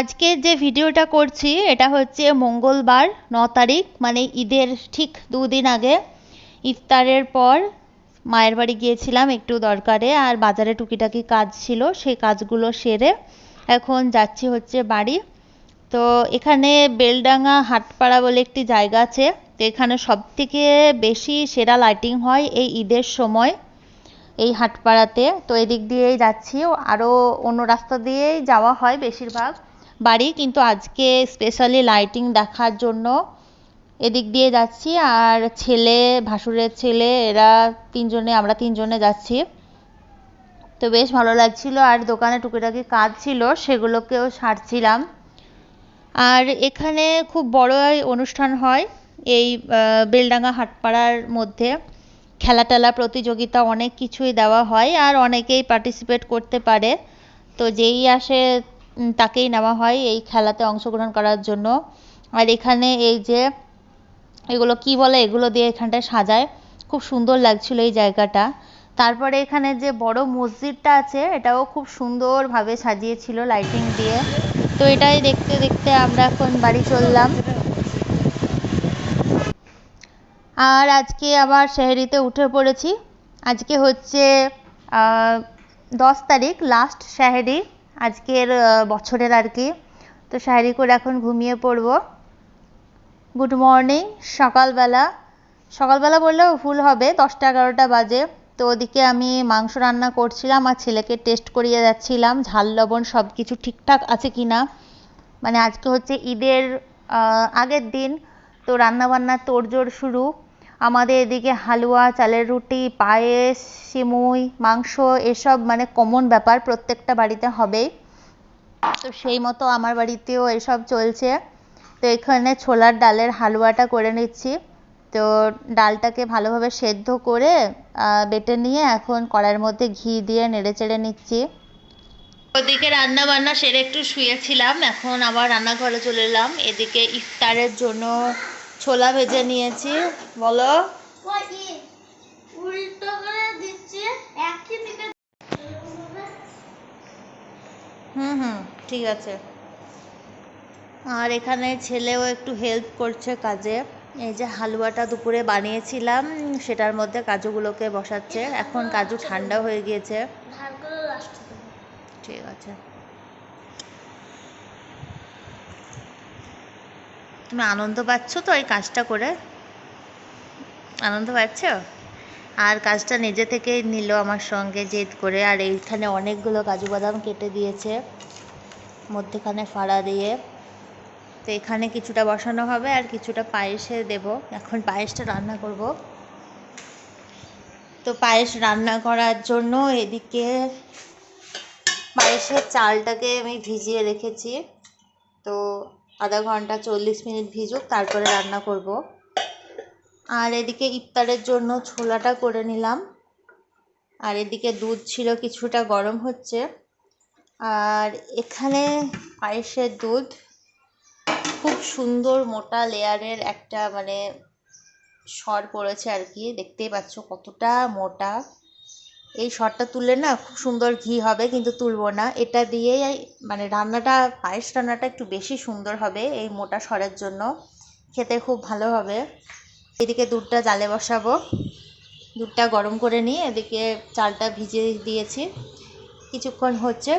আজকে যে ভিডিওটা করছি, এটা হচ্ছে মঙ্গলবার, ন তারিখ মানে ঈদের ঠিক দুদিন আগে। ইফতারের পর মায়ের বাড়ি গিয়েছিলাম একটু দরকারে, আর বাজারে টুকিটাকি কাজ ছিল, সেই কাজগুলো সেরে এখন যাচ্ছি হচ্ছে বাড়ি। তো এখানে বেলডাঙ্গা হাটপাড়া বলে একটি জায়গা আছে, তো এখানে সব থেকে বেশি সেরা লাইটিং হয় এই ঈদের সময় এই হাটপাড়াতে। তো এদিক দিয়েই যাচ্ছি, আরও অন্য রাস্তা দিয়েই যাওয়া হয় বেশিরভাগ। বাড়ি, কিন্তু আজকে স্পেশালি লাইটিং দেখার জন্য এদিক দিয়ে যাচ্ছি। আর ছেলে, ভাসুরের ছেলে, এরা তিনজনে, আমরা তিনজনে যাচ্ছি। তো বেশ ভালো লাগছিল। আর দোকানে টুকিটাকি কাজ ছিল, সেগুলোকেও সারছিলাম। আর এখানে খুব বড় অনুষ্ঠান হয়, এই বেলডাঙ্গা হাটপাড়ার মধ্যে। খেলা টেলা প্রতিযোগিতা অনেক কিছুই দেওয়া হয়, আর অনেকেই পার্টিসিপেট করতে পারে। তো যেই আসে তাকেই নেওয়া হয় এই খেলাতে অংশগ্রহণ করার জন্য। আর এখানে এই যে এগুলো কি বলে, এগুলো দিয়ে এখানটায় সাজায়। খুব সুন্দর লাগছিল এই জায়গাটা। তারপরে এখানে যে বড় মসজিদটা আছে, এটাও খুব সুন্দরভাবে সাজিয়েছিল লাইটিং দিয়ে। তো এটাই দেখতে দেখতে আমরা এখন বাড়ি চললাম। আর আজকে আবার শেহরিতে উঠে পড়েছি। আজকে হচ্ছে দশ তারিখ লাস্ট শাহেরি আজকের বছরের আর কি। তো শাহেরি করে এখন ঘুমিয়ে পড়ব। গুড মর্নিং সকালবেলা। সকালবেলা বললেও ভুল হবে, দশটা এগারোটা বাজে। তো ওদিকে আমি মাংস রান্না করছিলাম আর ছেলেকে টেস্ট করিয়ে যাচ্ছিলাম, ঝাল, লবণ সব কিছু ঠিকঠাক আছে কি না মানে আজকে হচ্ছে ঈদের আগের দিন। তো রান্নাবান্নার তোড়জোড় শুরু। আমাদের এদিকে হালুয়া, চালের রুটি, পায়েস, সিমুই, মাংস, এসব মানে কমন ব্যাপার প্রত্যেকটা বাড়িতে হবেই। তো সেই মতো আমার বাড়িতেও এসব চলছে। তো এখানে ছোলার ডালের হালুয়াটা করে নিচ্ছি। তো ডালটাকে ভালোভাবে সেদ্ধ করে বেটে নিয়ে এখন কড়াইয়ের মধ্যে ঘি দিয়ে নেড়ে চেড়ে নিচ্ছি। ওদিকে রান্না বান্না সেরে একটু শুয়েছিলাম, এখন আবার রান্নাঘরে চলে এলাম। এদিকে ইফতারের জন্য ছোলা ভেজে নিয়েছি বলো। হুম হুম ঠিক আছে। আর এখানে ছেলেও একটু হেল্প করছে কাজে। এই যে হালুয়াটা দুপুরে বানিয়েছিলাম সেটার মধ্যে কাজুগুলোকে বসাচ্ছে। এখন কাজু ঠান্ডা হয়ে গিয়েছে। ঠিক আছে। তুমি আনন্দ পাচ্ছ তো এই কাজটা করে? আনন্দ পাচ্ছ? আর কাজটা নিজে থেকেই নিল আমার সঙ্গে জেদ করে, আর এইখানে অনেকগুলো কাজু বাদাম কেটে দিয়েছে, মধ্যেখানে ফাড়া দিয়ে। তো এখানে কিছুটা বসানো হবে আর কিছুটা পায়েসে দেব। এখন পায়েসটা রান্না করব। তো পায়েস রান্না করার জন্য এদিকে পায়েসের চালটাকে আমি ভিজিয়ে রেখেছি। তো আধা ঘণ্টা চল্লিশ মিনিট ভিজুক, তারপরে রান্না করব। আর এদিকে ইফতারের জন্য ছোলাটা করে নিলাম। আর এদিকে দুধ ছিল, কিছুটা গরম হচ্ছে। আর এখানে পায়েসের দুধ, খুব সুন্দর মোটা লেয়ারের একটা মানে সর পড়েছে আর কি, দেখতেই পাচ্ছ কতটা মোটা। এই সরটা তুললে না খুব সুন্দর ঘি হবে, কিন্তু তুলবো না। এটা দিয়েই মানে রান্নাটা, পায়েস রান্নাটা একটু বেশি সুন্দর হবে এই মোটা সরের জন্য। খেতে খুব ভালো হবে। এদিকে দুধটা জালে বসাবো। দুধটা গরম করে নিয়ে এদিকে চালটা ভিজিয়ে দিয়েছি। কিছুক্ষণ হচ্ছে।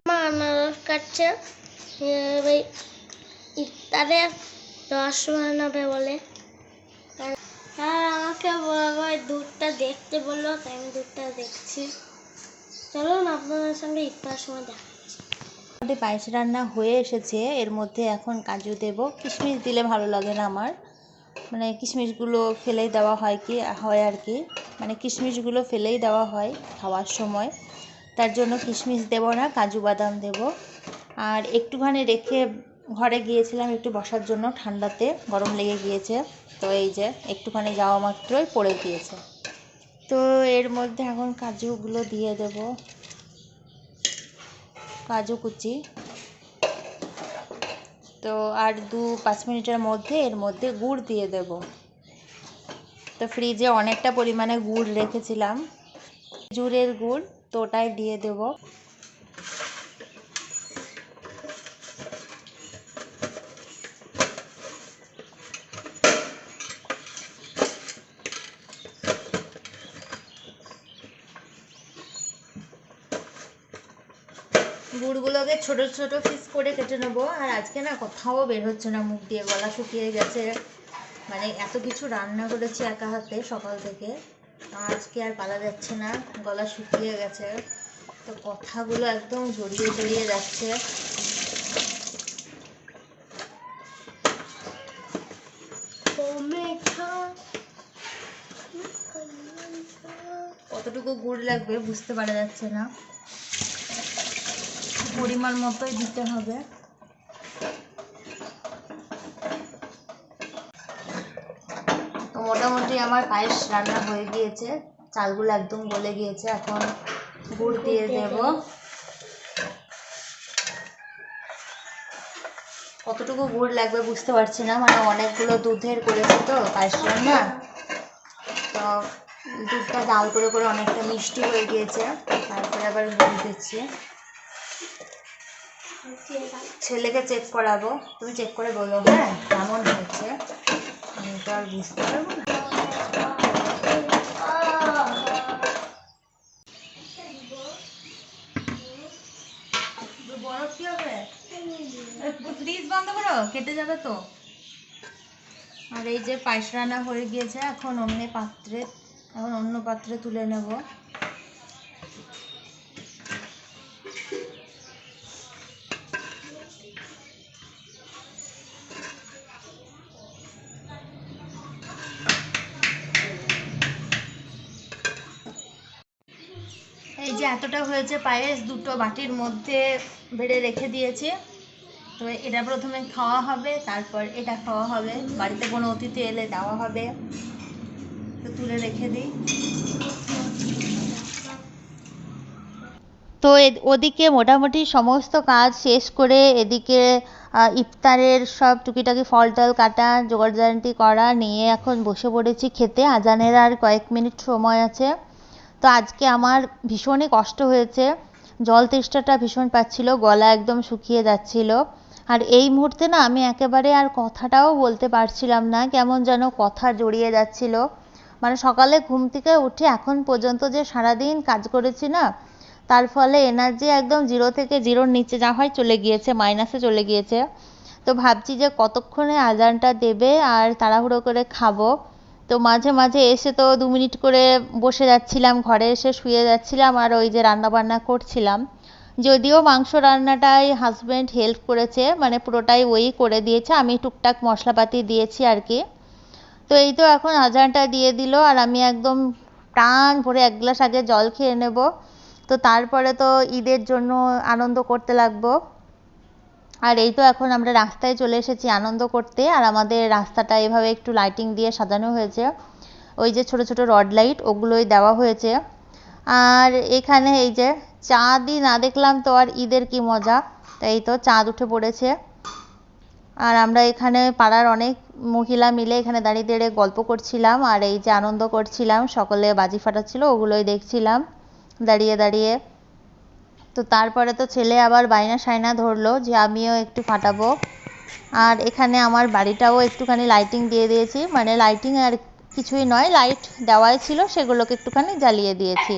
আমার আনারস কাটছে ইফতারে রস বানাবে বলে। আমাকে বরাবর দুধটা দেখতে বলল, তাই আমি দুধটা দেখছি। চলুন আপনাদের সঙ্গে ইফতার সময় দেখা মোটামুটি পায়েস রান্না হয়ে এসেছে। এর মধ্যে এখন কাজু দেব। কিশমিশ দিলে ভালো লাগে না আমার। মানে কিশমিশগুলো ফেলেই দেওয়া হয় কি, হয় আর কি। মানে কিশমিশগুলো ফেলেই দেওয়া হয় খাওয়ার সময়। তার জন্য কিশমিশ দেব না, কাজু বাদাম দেব। আর একটুখানি রেখে ঘরে গিয়েছিলাম একটু বসার জন্য ঠান্ডাতে, গরম লেগে গিয়েছে। তো এই যে, একটুখানি যাওয়া মাত্রই পড়ে গিয়েছে। তো এর মধ্যে এখন কাজুগুলো দিয়ে দেব। কাজু কুচি। তো আর দু, পাঁচ মিনিটের মধ্যে এর মধ্যে গুড় দিয়ে দেব। তো ফ্রিজে অনেকটা পরিমাণে গুড় রেখেছিলাম। খেজুরের গুড় তো ওটাই দিয়ে দেবো। গুড়গুলোকে ছোট ছোট পিস করে কেটে নেব। আর আজকে না কোথাও বের হচ্ছে না মুখ দিয়ে গলা শুকিয়ে গেছে। মানে এত কিছু রান্না করেছি একা হাতে সকাল থেকে। আজকে আর পালা যাচ্ছে না গলা শুকিয়ে গেছে। তো কথাগুলো একদম জড়িয়ে জড়িয়ে যাচ্ছে। কতটুকু গুড় লাগবে বুঝতে পারা যাচ্ছে না। পরিমাণ মতোই দিতে হবে। তো মোটামুটি আমার পায়েস রান্না হয়ে গিয়েছে। চালগুলো একদম গলে গিয়েছে। এখন গুড় দিয়ে দেব। কতটুকু গুড় লাগবে বুঝতে পারছি না। মানে অনেকগুলো দুধের করেছি তো পায়েস রান্না। তো দুধটা জাল করে করে অনেকটা মিষ্টি হয়ে গিয়েছে। তারপরে আবার গুড় দিচ্ছি। ছেলেকে চেক করাবো। তুমি চেক করে বলো। হ্যাঁ কেমন হয়েছে? আমি তো আর বুঝতে পারব না। বরফ কি হবে? ফ্রিজ বন্ধ করো কেটে যাবে তো। আর এই যে পায়েস রান্না হয়ে গিয়েছে এখন অন্য পাত্রে এখন অন্য পাত্রে তুলে নেব। যে এতটা হয়েছে পায়েস, দুটো বাটির মধ্যে বেড়ে রেখে দিয়েছি। তো এটা প্রথমে খাওয়া হবে, তারপর এটা খাওয়া হবে। বাড়িতে কোনো অতিথি এলে দেওয়া হবে। তো তুলে রেখে দিই। তো ওদিকে মোটামুটি সমস্ত কাজ শেষ করে এদিকে ইফতারের সব টুকিটাকি ফল টল কাটা জোগাড় করা, নিয়ে এখন বসে পড়েছি খেতে। আজানের আর কয়েক মিনিট সময় আছে। তো আজকে আমার ভীষণই কষ্ট হয়েছে। জল তেষ্টাটা ভীষণ পাচ্ছিল, গলা একদম শুকিয়ে যাচ্ছিল। আর এই মুহূর্তে না আমি একেবারে আর কথাটাও বলতে পারছিলাম না, কেমন যেন কথা জড়িয়ে যাচ্ছিল। মানে সকালে ঘুম থেকে উঠে এখন পর্যন্ত যে সারাদিন কাজ করেছি না, তার ফলে এনার্জি একদম জিরো থেকে জিরোর নিচে যা হয় চলে গিয়েছে মাইনাসে চলে গিয়েছে। তো ভাবছি যে কতক্ষণে আজানটা দেবে আর তাড়াহুড়ো করে খাব। তো মাঝে মাঝে এসে তো দু মিনিট করে বসে যাচ্ছিলাম, ঘরে এসে শুয়ে যাচ্ছিলাম আর ওই যে রান্না বান্না করছিলাম। যদিও মাংস রান্নাটাই হাজব্যান্ড হেল্প করেছে মানে পুরোটাই ওই করে দিয়েছে, আমি টুকটাক মশলাপাতি দিয়েছি আর কি। তো এই তো এখন আজানটা দিয়ে দিল আর আমি একদম প্রাণ ভরে এক গ্লাস আগে জল খেয়ে নেব। তো তারপরে তো ঈদের জন্য আনন্দ করতে লাগবো। আর এই তো এখন আমরা রাস্তায় চলে এসেছি আনন্দ করতে। আর আমাদের রাস্তাটা এভাবে একটু লাইটিং দিয়ে সাজানো হয়েছে। ওই যে ছোট ছোট রড লাইট ওগুলোই দেওয়া হয়েছে। আর এখানে এই যে চাঁদই না দেখলাম তো আর ঈদের কি মজা। তাই তো চাঁদ উঠে পড়েছে। আর আমরা এখানে পাড়ার অনেক মহিলা মিলে এখানে দাঁড়িয়ে দাঁড়িয়ে গল্প করছিলাম। আর এই যে আনন্দ করছিলাম, সকলে বাজি ফাটাচ্ছিল, ওগুলোই দেখছিলাম। দাঁড়িয়ে দাঁড়িয়ে তো তারপরে তো ছেলে আবার বায়না সায়না ধরলো যে আমিও একটু ফাটাবো। আর এখানে আমার বাড়িটাও একটুখানি লাইটিং দিয়ে দিয়েছি। মানে লাইটিং আর কিছুই নয় লাইট দেওয়াই ছিল, সেগুলোকে একটুখানি জ্বালিয়ে দিয়েছি।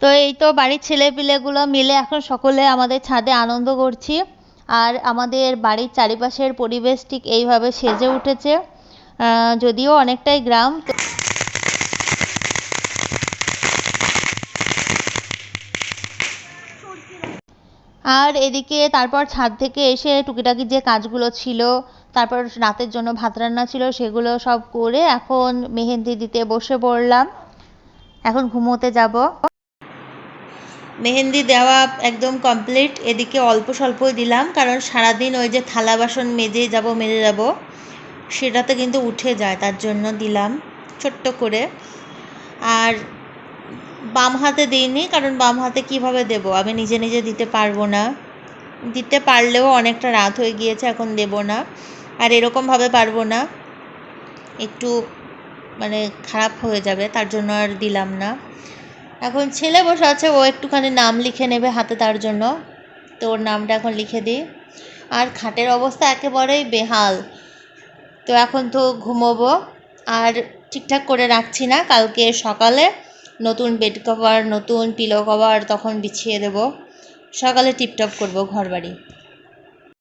তো এই তো বাড়ির ছেলেপিলেগুলো মিলে এখন সকলে আমাদের ছাদে আনন্দ করছি। আর আমাদের বাড়ির চারিপাশের পরিবেশ ঠিক এইভাবে সেজে উঠেছে। যদিও অনেকটাই গ্রাম আর এদিকে তারপর ছাদ থেকে এসে টুকিটাকি যে কাজগুলো ছিল, তারপর রাতের জন্য ভাত রান্না ছিল, সেগুলো সব করে এখন মেহেন্দি দিতে বসে পড়লাম। এখন ঘুমোতে যাব। মেহেন্দি দেওয়া একদম কমপ্লিট এদিকে অল্প স্বল্পই দিলাম, কারণ সারাদিন ওই যে থালা বাসন মেজে যাব মেজে যাব সেটাতে কিন্তু উঠে যায়, তার জন্য দিলাম ছোট্ট করে। আর বাম হাতে দিইনি, কারণ বাম হাতে কীভাবে দেব? আমি নিজে নিজে দিতে পারব না। দিতে পারলেও অনেকটা রাত হয়ে গিয়েছে, এখন দেব না। আর এরকমভাবে পারব না। একটু মানে খারাপ হয়ে যাবে, তার জন্য আর দিলাম না। এখন ছেলে বসে আছে, ও একটুখানি নাম লিখে নেবে হাতে তার জন্য। তো ওর নামটা এখন লিখে দিই। আর খাটের অবস্থা একেবারেই বেহাল। তো এখন তো ঘুমোবো। আর ঠিকঠাক করে রাখছি না, কালকে সকালে নতুন বেড কভার নতুন পিলো কভার তখন বিছিয়ে দেবো। সকালে টিপটপ করব ঘর বাড়ি